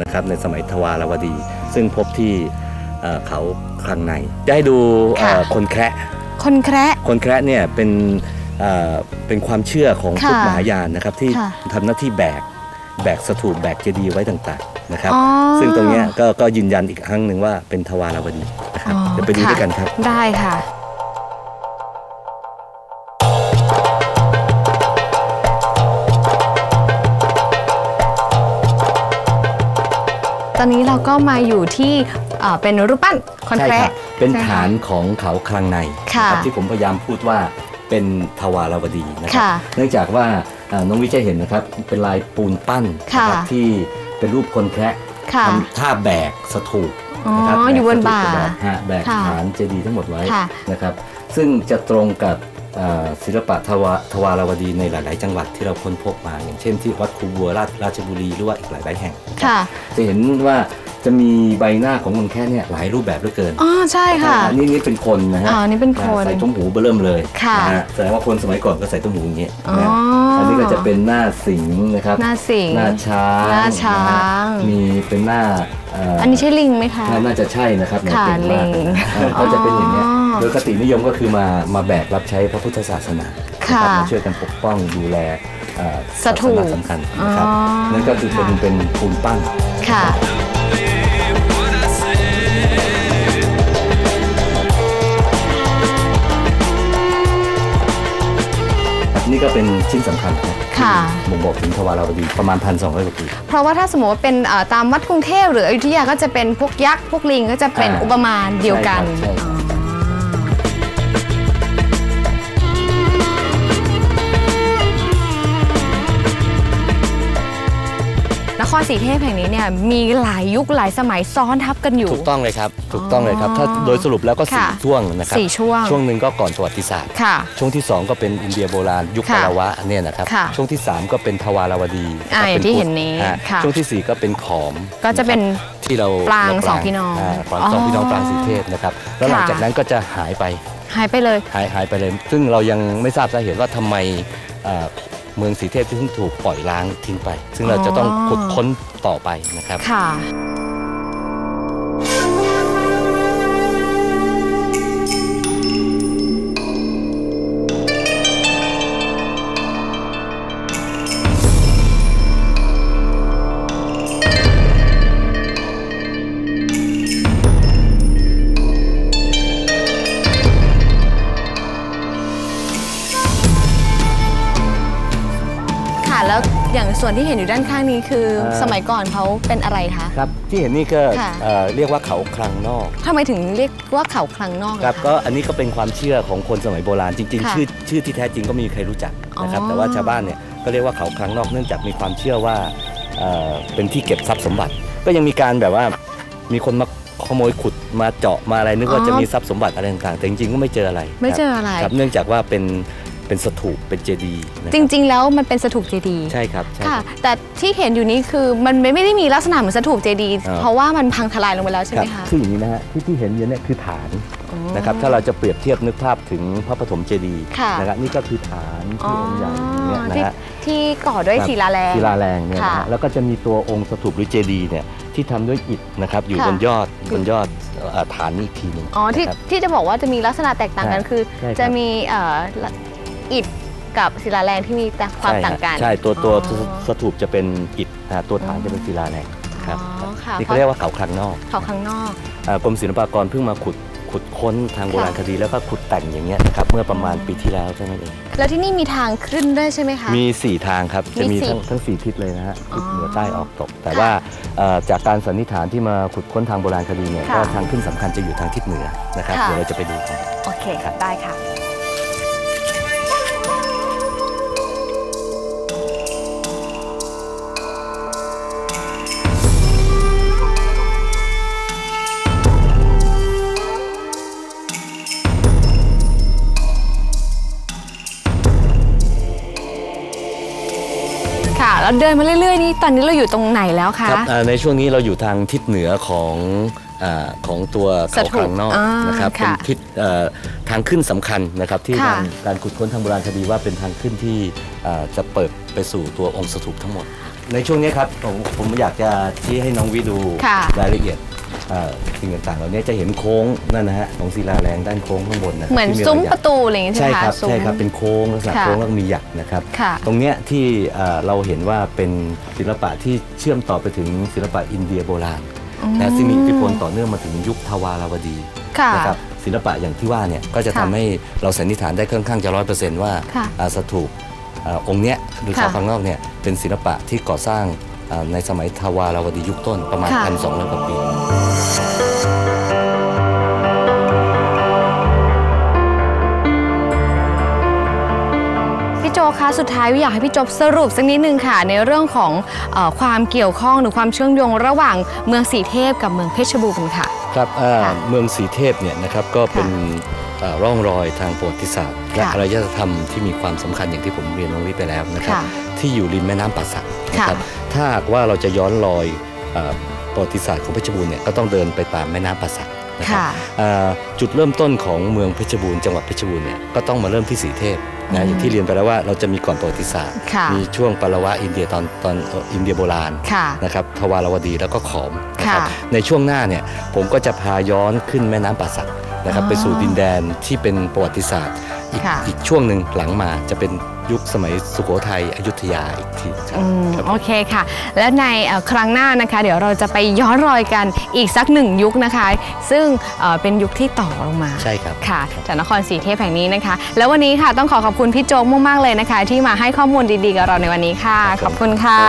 นะครับในสมัยทวารวดี ซึ่งพบที่เอ่อเขาคลังในจะให้ดูเอ่อค่ะคนแคระคนแคระคนแคระเนี่ยเป็นเอ่อเป็นความเชื่อของค่ะพุทธมหายานนะครับที่ค่ะทำหน้าที่แบกแบกสถูปแบกเจดีย์ไว้ต่างๆนะครับอ๋อซึ่งตรงเนี้ยก็ก็ยืนยันอีกครั้งหนึ่งว่าเป็นทวารวดีนะครับอ๋อเดี๋ยวไปดูค่ะด้วยกันครับ ได้ค่ะ ตอนนี้เราก็มาอยู่ที่เอ่อเป็นรูปปั้นคนใช่แคครัระบเป็นใช่ไหมคะ ฐานของเขาคลังในค่ะนะครับที่ผมพยายามพูดว่าเป็นทวารวดีนะครัค่ะเนื่องจากว่าเอ่อน้องวิจะเห็นนะครับเป็นลายปูนปั้นค่ะ นะครับที่เป็นรูปคนแคระค่ะ ทำท่าแบกสถูปอ๋อ นะครับอยู่บนบ่าแบกสถูปแบกฮะแบกค่ะฐานเจดีย์ทั้งหมดไว้ค่ะ นะครับ ซึ่งจะตรงกับเอ่อ ศิลปะทวาทวารวดีในหลาย ๆ จังหวัดที่เราค้นพบมา อย่างเช่นที่วัดคูบัวราชราชบุรีหรือว่าอีกหลาย ๆ แห่งนะครับค่ะจะเห็นว่า จะมีใบหน้าของคนแค่เนี่ยหลายรูปแบบเหลือเกินอ๋อใช่ค่ะ อันนี้นี่เป็นคนนะฮะอ๋อนี่เป็นคนะใส่ตุ้มหูเบอเริ่มเลยค่ะนะฮะแสดงว่าคนสมัยก่อนก็ใส่ตุ้มหูอย่างเงี้ยอ๋อนะฮะอันนี้ก็จะเป็นหน้าสิงห์นะครับ หน้าสิงห์หน้าช้างหน้าช้างนะฮะมีเป็นหน้าเอันนี้ใช่ลิงไหมคะ น่าน่าจะใช่นะครับเนี่ยค่ะเก่งมากลิงเออเขาจะเป็นอย่างเงี้ยอ๋อโดยคตินิยมก็คือมามาแบกรับใช้พระพุทธศาสนาค่ะนรับมาช่วยกันปกป้องดูแลเอ่อสถูปศาสนาสำคัญนะครับอ๋อนั่นก็คือเป็นค่ะเป็นปูนปั้นค่ะ นี่ก็เป็นชิ้นสำคัญนะค่ะที่บ่งบอกถึงทวารวดีประมาณพันสองร้อยกว่าปี เพราะว่าถ้าสมมติว่าเป็นเอ่อตามวัดกรุงเทพหรืออยุธยาก็จะเป็นพวกยักษ์พวกลิงก็จะเป็นอ่าอุปมาเดียวกันใช่ครับใช่ครับ ครศรีเทพแห่งนี้เนี่ยมีหลายยุคหลายสมัยซ้อนทับกันอยู่ ถูกต้องเลยครับ ถูกต้องเลยครับ ถ้าอ๋อโดยสรุปแล้วก็สี่ค่ะช่วงนะครับสี่ช่วง ช่วงหนึ่งก็ก่อนประวัติศาสตร์ ค่ะ ช่วงที่ 2 ก็เป็นอินเดียโบราณยุคค่ะปารวะเนี่ยนะครับ ค่ะช่วงที่ 3 ก็เป็นทวารวดีอ่าครับอย่างที่ป็เห็นนี้ฮะค่ะช่วงทีสี่ 4 ก็เป็นขอมก็จะเป็นนะครับที่เราปรางเรสองพี่น้องาปรางสองพี่น้องอ๋อปรางสีเทพนะครับ แล้วหลังค่ะ จากนั้นก็จะหายไป หายไปเลย หายหายไปเลย ซึ่งเรายังไม่ทราบสาเหตุว่าทำไมเอ่อ เมืองสีเทพถึงถูกปล่อยล้างทิ้งไป ซึ่งเราจะต้องอ๋อขุดค้นต่อไปนะครับค่ะ แล้วอย่างส่วนที่เห็นอยู่ด้านข้างนี้คือ เอ่อ สมัยก่อนเขาเป็นอะไรคะ ครับที่เห็นนี่ก็ค่ะ เอ่อเรียกว่าเขาคลังนอกทำไมถึงเรียกว่าเขาคลังนอกครับอะะก็อันนี้ก็เป็นความเชื่อของคนสมัยโบราณจริงค่ะๆชื่อชื่อที่แท้จริงก็ไม่มีใครรู้จักนะครับอ๋อ แต่ว่าชาวบ้านเนี่ยก็เรียกว่าเขาคลังนอกเนื่องจากมีความเชื่อว่าเอ่อเป็นที่เก็บทรัพย์สมบัติ ก็ยังมีการแบบว่ามีคนมาขโมยขุดมาเจาะมาอะไรนึกว่าจะมีทรัพย์สมบัติอะไรต่างๆแต่จริงๆก็ไม่เจออะไรไม่เจครับออะไร ครับเนื่องจากว่าเป็น เป็นสถูปเป็นเจดีย์นะคจบริง ๆ แล้วมันเป็นสถูปเจดีย์ใช่ครับใช่คค่ะ รับ แต่ที่เห็นอยู่นี้คือมันไม่ไม่ได้มีลักษณะเหมือนสถูปเจดีย์อ่าเพราะว่ามันพังทลายลงไปแล้วใช่ไหมครัคะ คืออย่างนี้นะฮะที่ที่เห็นอยู่เนี่ยคือฐานอ๋อนะครับถ้าเราจะเปรียบเทียบนึกภาพถึงพระปฐมเจดีย์ค่ะ นะครับนี่ก็คือฐานที่องค์ใหญ่อย่างเงี้ยนะที่ฮะ ที่ก่อด้วยครับศิลาแรง ศิลาแรงเนี่ยนะค่ะฮะแล้วก็จะมีตัวองค์สถูปหรือเจดีย์เนี่ยที่ทำด้วยอิฐนะครับอยู่ค่ะ บนยอดบนยอดเอ่อฐานนี้อีกทีหนึ่งอ๋อที่นะครับ ที่จะบอกว่าจะมีลักษณะแตกต่างกันใช่คือ ใช่ครับ จะมีเอ่อ อิฐกับศิลาแรงที่มีแต่ความใช่ต่างกันฮะใช่ตัวตัวอ๋อสถูปจะเป็นอิฐนะฮะตัวฐานจะเป็นศิลาแรงครับอ๋อค่ะนี่เขาเรียกว่าเขาคลังนอกเขาข้างนอกอ่ากรมศิลปากรเพิ่งมาขุดขุดค้นทางโบราณคดีแล้วก็ขุดแต่งอย่างเงี้ยนะครับเมื่อประมาณปีที่แล้วเท่านั้นเอง แล้วที่นี่มีทางขึ้นด้วยใช่ไหมคะ มี 4 ทางครับ จะมีมีสี่ทั้งทั้งสี่ทิศเลยนะฮะอ๋อทิศเหนือใต้ออกตก แต่ค่ะว่าเอ่อจากการสันนิษฐานที่มาขุดค้นทางโบราณคดีเนี่ยค่ะก็ทางขึ้นสำคัญจะอยู่ทางทิศเหนือนะครับค่ะเดี๋ยวเราจะไปดูกันโอเคครับได้ค่ะ เดินมาเรื่อยๆนี่ตอนนี้เราอยู่ตรงไหนแล้วคะ ครับอ่าในช่วงนี้เราอยู่ทางทิศเหนือของอาของตัวสเขาถูปคลังนอกอ่านนะครับเป็นค่ะทิศเอ่อทางขึ้นสำคัญนะครับที่ค่ะ ทางการขุดค้นทางโบราณคดีว่าเป็นทางขึ้นที่อ่าจะเปิดไปสู่ตัวองค์สถูปทั้งหมด ในช่วงนี้ครับผมผมอยากจะชี้ให้น้องวิดูค่ะ รายละเอียดเอ่อ สิ่งต่างๆเหล่านี้จะเห็นโค้งนั่นนะฮะของศิลาแรงด้านโค้งข้างบนนะคบเหมือนที่ซุ้มอยปยักระตูอะไรอย่างงี้ใช่ใช่ไหมคคะรับซุ้มใช่ครับเป็นโค้งลักษณะค่ะโค้งแล้วก็มีหยักนะครับค่ะตรงเนี้ยที่เอ่อเราเห็นว่าเป็นศิลปะที่เชื่อมต่อไปถึงศิลปะอินเดียโบราณนะซึ่งมีอิทธิพลต่อเนื่องมาถึงยุคทวาราวดีค่ะนะครับศิลปะอย่างที่ว่าเนี่ยก็จะค่ะทำให้เราสันนิษฐานได้ค่อนข้างจะร้อยเปอร์เซนต์ว่าค่ะอ่าสถูปอ่าองค์เนี้ยหรือค่ะเขาข้างนอกเนี่ยเป็นศิลปะที่ก่อสร้างอ่า ในสมัยทวาราวดียุคต้นประมาณค่ะพันสองร้อยกว่าปีพี่โจคะสุดท้ายวิอยากให้พี่โจสรุปสักนิดนึงค่ะ ในเรื่องของเออความเกี่ยวข้องหรือความเชื่อมโยงระหว่างเมืองสีเทพกับเมืองเพชรบูรณ์ค่ะ ครับอ่าค่ะเมืองสีเทพเนี่ยนะครับก็เป็นอ่า ร่องรอยทางประวัติศาสตร์ และค่ะอารยธรรมที่มีความสำคัญอย่างที่ผมเรียนน้องวิไปแล้วนะครับค่ะที่อยู่ริมแม่น้ำป่าสักนะครับค่ะถ้าหากว่าเราจะย้อนรอยอ่าประวัติศาสตร์ของเพชรบูรณ์เนี่ยก็ต้องเดินไปตามแม่น้ำป่าสักนะครับค่ะอ่าจุดเริ่มต้นของเมืองเพชรบูรณ์จังหวัดเพชรบูรณ์เนี่ยก็ต้องมาเริ่มที่สีเทพอืนะมอย่างที่เรียนไปแล้วว่าเราจะมีก่อนประวัติศาสตร์ค่ะมีช่วงปรวะอินเดียตอนตอนเอ่ออินเดียโบราณค่ะนะครับทวารวดีแล้วก็ขอมนะครับค่ะในช่วงหน้าเนี่ยผมก็จะพาย้อนขึ้นแม่น้ำป่าสัก นะครับอ๋อไปสู่ดินแดนที่เป็นประวัติศาสตร์ อีกค่ะอีกช่วงหนึ่งหลังมาจะเป็นยุคสมัยสุโขทัยอยุธยาอีกทีครับอืมครับโอเคค่ะ และในเอ่อครั้งหน้านะคะ เดี๋ยวเราจะไปย้อนรอยกันอีกสักหนึ่งยุคนะคะ ซึ่งเอ่อเป็นยุคที่ต่อลงมาใช่ครับค่ะจากนครศรีเทพแห่งนี้นะคะ แล้ววันนี้ค่ะต้องขอขอบคุณพี่โจ๊กมากๆเลยนะคะ ที่มาให้ข้อมูลดีๆกับเราในวันนี้ค่ะ ขอบคุณค่ะ